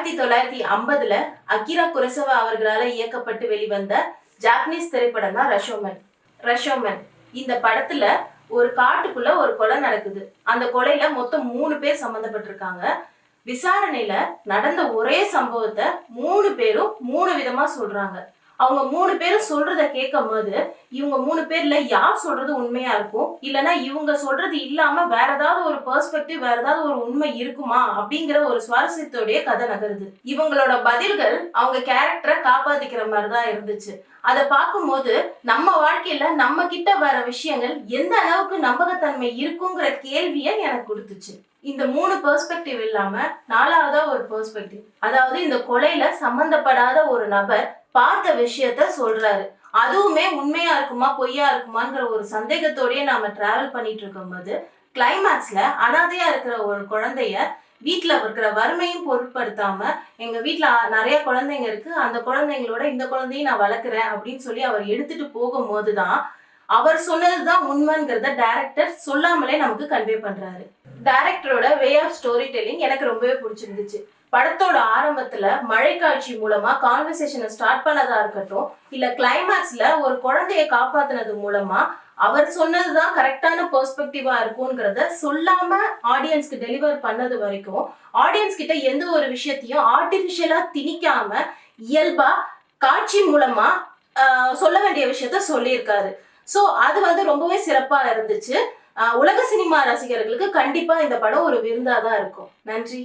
ஆயிரத்தி தொள்ளாயிரத்தி ஐம்பதுல அகிரா குரசவா அவர்களால இயக்கப்பட்டு வெளிவந்த ஜாப்பனீஸ் திரைப்படம் தான் ரஷோமன். ரஷோமன். இந்த படத்துல ஒரு காட்டுக்குள்ள ஒரு கொலை நடக்குது. அந்த கொலையில மொத்தம் மூணு பேர் சம்மந்தப்பட்டிருக்காங்க விசாரணையில நடந்த ஒரே சம்பவத்தை மூணு பேரும் மூணு விதமா சொல்றாங்க. அவங்க மூணு பேரும் சொல்றத கேட்கும் போது இவங்க மூணு பேர்ல யார் சொல்றது உண்மையா இருக்கும்? இல்லனா இவங்க சொல்றது இல்லாம வேற ஏதாவது ஒரு பெர்ஸ்பெக்டிவ் வேற ஏதாவது ஒரு உண்மை இருக்குமா? அப்படிங்கிற ஒரு சுவாரஸ்யத்தோடைய கதை நகருது. இவங்களோட பதில்கள் அவங்க கேரக்டரை காப்பாத்திக்கிற மாதிரி தான் இருந்துச்சு. அதை பார்க்கும்போது நம்ம வாழ்க்கையில நம்ம கிட்ட வர விஷயங்கள் எந்த அளவுக்கு நம்பகத்தன்மை இருக்குங்கிற கேள்வியை எனக்கு கொடுத்துச்சு. இந்த மூணு பெர்ஸ்பெக்டிவ் இல்லாம நாலாவதா ஒரு பெர்ஸ்பெக்டிவ் அதாவது இந்த கொலையில சம்பந்தப்படாத ஒரு நபர் பார்த்த விஷயத்த சொல்றாரு. அதுவுமே உண்மையா இருக்குமா பொய்யா இருக்குமாங்கிற ஒரு சந்தேகத்தோடயே நாம டிராவல் பண்ணிட்டு இருக்கும்போது கிளைமேக்ஸ்ல அனாதையா இருக்கிற ஒரு குழந்தைய வீட்டில் இருக்கிற வறுமையும் பொருட்படுத்தாம எங்க வீட்டில் நிறைய குழந்தைங்க இருக்கு அந்த குழந்தைங்களோட இந்த குழந்தையும் நான் வளர்க்குறேன் அப்படின்னு சொல்லி அவர் எடுத்துட்டு போகும்போது தான் அவர் சொன்னதுதான் உண்மைங்கிறத டைரக்டர் சொல்லாமலே நமக்கு கன்வே பண்றாரு. டைரக்டரோட வே ஆஃப் ஸ்டோரி டெல்லிங் எனக்கு ரொம்பவே பிடிச்சிருந்துச்சு. படத்தோட ஆரம்பத்துல மழை காட்சி மூலமா கான்வர்சேஷனை ஸ்டார்ட் பண்ணதா இருக்கட்டும் இல்ல கிளைமேக்ஸ்ல ஒரு குழந்தைய காப்பாத்தினது மூலமா அவர் சொன்னதுதான் கரெக்டான பெர்ஸ்பெக்டிவா இருக்கும்ங்கிறத சொல்லாம ஆடியன்ஸ்க்கு டெலிவர் பண்ணது வரைக்கும் ஆடியன்ஸ் கிட்ட எந்த ஒரு விஷயத்தையும் ஆர்டிபிஷியலா திணிக்காம இயல்பா காட்சி மூலமா சொல்ல வேண்டிய விஷயத்த சொல்லியிருக்காரு. ஸோ அது வந்து ரொம்பவே சிறப்பாக இருந்துச்சு. உலக சினிமா ரசிகர்களுக்கு கண்டிப்பா இந்த படம் ஒரு விருந்தா தான் இருக்கும். நன்றி.